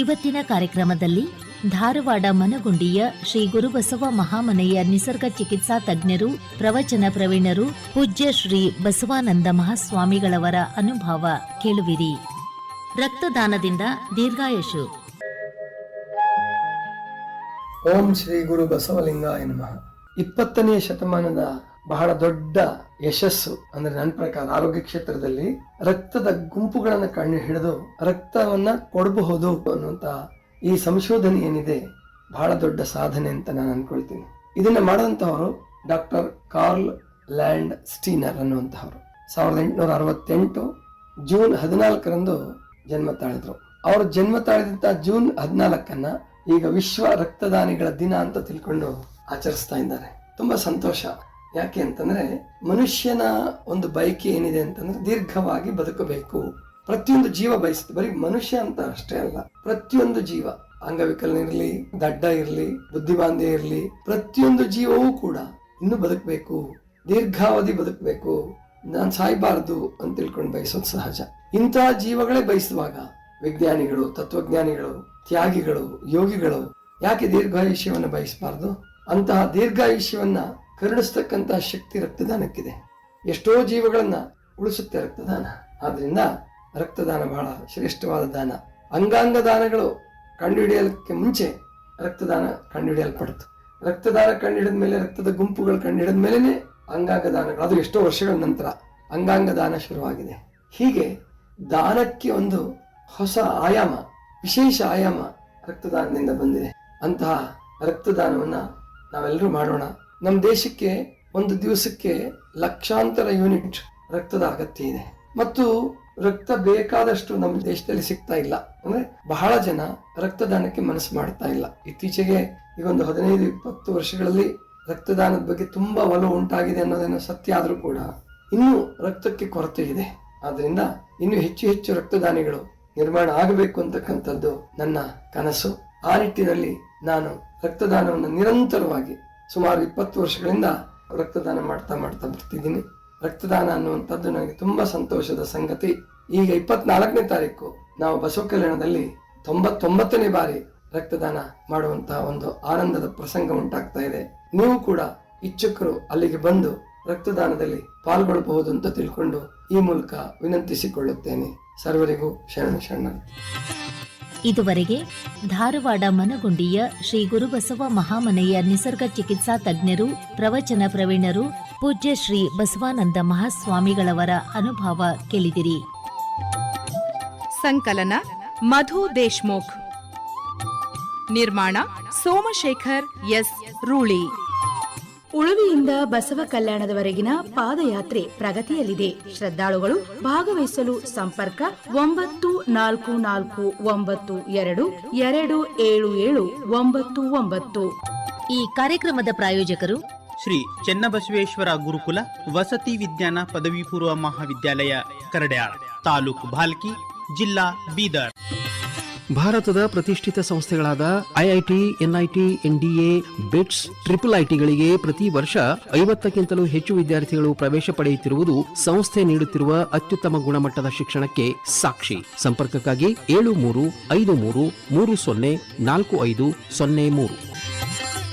ಇವತ್ತಿನ ಕಾರ್ಯಕ್ರಮದಲ್ಲಿ ಧಾರವಾಡ ಮನಗುಂಡಿಯ ಶ್ರೀ ಗುರುಬಸವ ಮಹಾಮನೆಯ ನಿಸರ್ಗ ಚಿಕಿತ್ಸಾ ತಜ್ಞರು, ಪ್ರವಚನ ಪ್ರವೀಣರು, ಪೂಜ್ಯ ಶ್ರೀ ಬಸವಾನಂದ ಮಹಾಸ್ವಾಮಿಗಳವರ ಅನುಭವ ಕೇಳುವಿರಿ. ರಕ್ತದಾನದಿಂದ ದೀರ್ಘಾಯಶು ಓಂ ಶ್ರೀ ಗುರು ಬಸವಲಿಂಗಾಯ ನಮಃ. ಇಪ್ಪತ್ತನೆಯ ಶತಮಾನದ ಬಹಳ ದೊಡ್ಡ ಯಶಸ್ಸು ಅಂದ್ರೆ ನನ್ನ ಪ್ರಕಾರ ಆರೋಗ್ಯ ಕ್ಷೇತ್ರದಲ್ಲಿ ರಕ್ತದ ಗುಂಪುಗಳನ್ನು ಕಣ್ಣು ಹಿಡಿದು ರಕ್ತವನ್ನ ಕೊಡಬಹುದು ಅನ್ನುವಂತ ಈ ಸಂಶೋಧನೆ ಏನಿದೆ ಬಹಳ ದೊಡ್ಡ ಸಾಧನೆ ಅಂತ ನಾನು ಅನ್ಕೊಳ್ತೀನಿ. ಇದನ್ನ ಮಾಡಿದಂತಹವರು ಡಾಕ್ಟರ್ ಕಾರ್ಲ್ ಲ್ಯಾಂಡ್ ಸ್ಟೀನರ್ ಅನ್ನುವಂತಹವರು. ಸಾವಿರದ ಎಂಟುನೂರ ಅರವತ್ತೆಂಟು ಜೂನ್ ಹದಿನಾಲ್ಕರಂದು ಜನ್ಮ ತಾಳಿದ್ರು. ಅವರು ಜನ್ಮ ತಾಳಿದಂಥ ಜೂನ್ ಹದಿನಾಲ್ಕನ್ನ ಈಗ ವಿಶ್ವ ರಕ್ತದಾನಿಗಳ ದಿನ ಅಂತ ತಿಳ್ಕೊಂಡು ಆಚರಿಸ್ತಾ ಇದ್ದಾರೆ. ತುಂಬಾ ಸಂತೋಷ. ಯಾಕೆ ಅಂತಂದ್ರೆ ಮನುಷ್ಯನ ಒಂದು ಬಯಕೆ ಏನಿದೆ ಅಂತಂದ್ರೆ ದೀರ್ಘವಾಗಿ ಬದುಕಬೇಕು. ಪ್ರತಿಯೊಂದು ಜೀವ ಬಯಸುತ್ತೆ. ಬರೀ ಮನುಷ್ಯ ಅಂತ ಅಷ್ಟೇ ಅಲ್ಲ. ಪ್ರತಿಯೊಂದು ಜೀವ ಅಂಗವಿಕಲನಿರ್ಲಿ ದಡ್ಡ ಇರಲಿ, ಬುದ್ಧಿಮಾಂದ್ಯ ಇರಲಿ, ಪ್ರತಿಯೊಂದು ಜೀವವೂ ಕೂಡ ಇನ್ನು ಬದುಕಬೇಕು. ದೀರ್ಘಾವಧಿ ಬದುಕಬೇಕು. ನಾನ್ ಸಾಯ್ಬಾರ್ದು ಅಂತ ತಿಳ್ಕೊಂಡು ಬಯಸೋದು ಸಹಜ. ಇಂತಹ ಜೀವಗಳೇ ಬಯಸುವಾಗ ವಿಜ್ಞಾನಿಗಳು, ತತ್ವಜ್ಞಾನಿಗಳು, ತ್ಯಾಗಿಗಳು, ಯೋಗಿಗಳು ಯಾಕೆ ದೀರ್ಘಾಯುಷ್ಯವನ್ನು ಬಯಸಬಾರ್ದು? ಅಂತಹ ದೀರ್ಘಾಯುಷ್ಯವನ್ನ ಕರುಣಿಸ್ತಕ್ಕಂತಹ ಶಕ್ತಿ ರಕ್ತದಾನಕ್ಕಿದೆ. ಎಷ್ಟೋ ಜೀವಗಳನ್ನು ಉಳಿಸುತ್ತೆ ರಕ್ತದಾನ. ಆದ್ದರಿಂದ ರಕ್ತದಾನ ಬಹಳ ಶ್ರೇಷ್ಠವಾದ ದಾನ. ಅಂಗಾಂಗ ದಾನಗಳು ಕಂಡುಹಿಡಿಯಲಿಕ್ಕೆ ಮುಂಚೆ ರಕ್ತದಾನ ಕಂಡುಹಿಡಿಯಲ್ಪಡ್ತು. ರಕ್ತದಾನ ಕಂಡುಹಿಡಿದ ಮೇಲೆ ರಕ್ತದ ಗುಂಪುಗಳು ಕಂಡುಹಿಡಿದ ಮೇಲೆನೆ ಅಂಗಾಂಗ ದಾನಗಳು. ಅದು ಎಷ್ಟೋ ವರ್ಷಗಳ ನಂತರ ಅಂಗಾಂಗ ದಾನ ಶುರುವಾಗಿದೆ. ಹೀಗೆ ದಾನಕ್ಕೆ ಒಂದು ಹೊಸ ಆಯಾಮ, ವಿಶೇಷ ಆಯಾಮ ರಕ್ತದಾನದಿಂದ ಬಂದಿದೆ. ಅಂತಹ ರಕ್ತದಾನವನ್ನ ನಾವೆಲ್ಲರೂ ಮಾಡೋಣ. ನಮ್ಮ ದೇಶಕ್ಕೆ ಒಂದು ದಿವಸಕ್ಕೆ ಲಕ್ಷಾಂತರ ಯೂನಿಟ್ ರಕ್ತದ ಅಗತ್ಯ ಇದೆ. ಮತ್ತು ರಕ್ತ ಬೇಕಾದಷ್ಟು ನಮ್ಮ ದೇಶದಲ್ಲಿ ಸಿಗ್ತಾ ಇಲ್ಲ. ಅಂದ್ರೆ ಬಹಳ ಜನ ರಕ್ತದಾನಕ್ಕೆ ಮನಸ್ಸು ಮಾಡ್ತಾ ಇಲ್ಲ. ಇತ್ತೀಚೆಗೆ ಈಗ ಒಂದು ಹದಿನೈದು, ಇಪ್ಪತ್ತು ವರ್ಷಗಳಲ್ಲಿ ರಕ್ತದಾನದ ಬಗ್ಗೆ ತುಂಬಾ ಒಲವು ಉಂಟಾಗಿದೆ ಅನ್ನೋದನ್ನು ಸತ್ಯ ಆದರೂ ಕೂಡ ಇನ್ನೂ ರಕ್ತಕ್ಕೆ ಕೊರತೆ ಇದೆ. ಆದ್ರಿಂದ ಇನ್ನು ಹೆಚ್ಚು ಹೆಚ್ಚು ರಕ್ತದಾನಿಗಳು ನಿರ್ಮಾಣ ಆಗಬೇಕು ಅಂತಕ್ಕಂಥದ್ದು ನನ್ನ ಕನಸು. ಆ ನಿಟ್ಟಿನಲ್ಲಿ ನಾನು ರಕ್ತದಾನವನ್ನು ನಿರಂತರವಾಗಿ ಸುಮಾರು ಇಪ್ಪತ್ತು ವರ್ಷಗಳಿಂದ ರಕ್ತದಾನ ಮಾಡ್ತಾ ಮಾಡ್ತಾ ಬರ್ತಿದ್ದೀನಿ. ರಕ್ತದಾನ ಅನ್ನುವಂಥದ್ದು ನನಗೆ ತುಂಬಾ ಸಂತೋಷದ ಸಂಗತಿ. ಈಗ ಇಪ್ಪತ್ನಾಲ್ಕನೇ ತಾರೀಕು ನಾವು ಬಸವ ಕಲ್ಯಾಣದಲ್ಲಿ ತೊಂಬತ್ತೊಂಬತ್ತನೇ ಬಾರಿ ರಕ್ತದಾನ ಮಾಡುವಂತಹ ಒಂದು ಆನಂದದ ಪ್ರಸಂಗ ಉಂಟಾಗ್ತಾ ಇದೆ. ನೀವು ಕೂಡ ಇಚ್ಛುಕರು ಅಲ್ಲಿಗೆ ಬಂದು ರಕ್ತದಾನದಲ್ಲಿ ಪಾಲ್ಗೊಳ್ಳಬಹುದು ಅಂತ ತಿಳ್ಕೊಂಡು ಈ ಮೂಲಕ ವಿನಂತಿಸಿಕೊಳ್ಳುತ್ತೇನೆ. ಸರ್ವರಿಗೂ ಶರಣ ಶರಣ ಇದುವರೆಗೆ ಧಾರವಾಡ ಮನಗುಂಡಿಯ ಶ್ರೀ ಗುರುಬಸವ ಮಹಾಮನೆಯ ನಿಸರ್ಗ ಚಿಕಿತ್ಸಾ ತಜ್ಞರು, ಪ್ರವಚನ ಪ್ರವೀಣರು, ಪೂಜ್ಯ ಶ್ರೀ ಬಸವಾನಂದ ಮಹಾಸ್ವಾಮಿಗಳವರ ಅನುಭವ ಕೇಳಿದಿರಿ. ಸಂಕಲನ ಮಧು ದೇಶ್ಮುಖ್. ನಿರ್ಮಾಣ ಸೋಮಶೇಖರ್ ಎಸ್ ರೂಳಿ. ಉಳುವಿಯಿಂದ ಬಸವ ಕಲ್ಯಾಣದವರೆಗಿನ ಪಾದಯಾತ್ರೆ ಪ್ರಗತಿಯಲ್ಲಿದೆ. ಶ್ರದ್ಧಾಳುಗಳು ಭಾಗವಹಿಸಲು ಸಂಪರ್ಕ ಒಂಬತ್ತು ನಾಲ್ಕು ನಾಲ್ಕು ಒಂಬತ್ತು ಎರಡು ಎರಡು ಏಳು ಏಳು ಒಂಬತ್ತು ಒಂಬತ್ತು. ಈ ಕಾರ್ಯಕ್ರಮದ ಪ್ರಾಯೋಜಕರು ಶ್ರೀ ಚೆನ್ನಬಸವೇಶ್ವರ ಗುರುಕುಲ ವಸತಿ ವಿಜ್ಞಾನ ಪದವಿ ಪೂರ್ವ ಮಹಾವಿದ್ಯಾಲಯ ಕರಡ್ಯಾಳ ತಾಲೂಕು ಭಾಲ್ಕಿ ಜಿಲ್ಲಾ ಬೀದರ್. ಭಾರತದ ಪ್ರತಿಷ್ಠಿತ ಸಂಸ್ಥೆಗಳಾದ IIT NIT NDA BITS, triple ಐಟಿಗಳಿಗೆ ಪ್ರತಿ ವರ್ಷ ಐವತ್ತಕ್ಕಿಂತಲೂ ಹೆಚ್ಚು ವಿದ್ಯಾರ್ಥಿಗಳು ಪ್ರವೇಶ ಪಡೆಯುತ್ತಿರುವುದು ಸಂಸ್ಥೆ ನೀಡುತ್ತಿರುವ ಅತ್ಯುತ್ತಮ ಗುಣಮಟ್ಟದ ಶಿಕ್ಷಣಕ್ಕೆ ಸಾಕ್ಷಿ. ಸಂಪರ್ಕಕ್ಕಾಗಿ ಏಳು ಮೂರು ಐದು ಮೂರು ಮೂರು ಸೊನ್ನೆ ನಾಲ್ಕು ಐದು ಸೊನ್ನೆ ಮೂರು.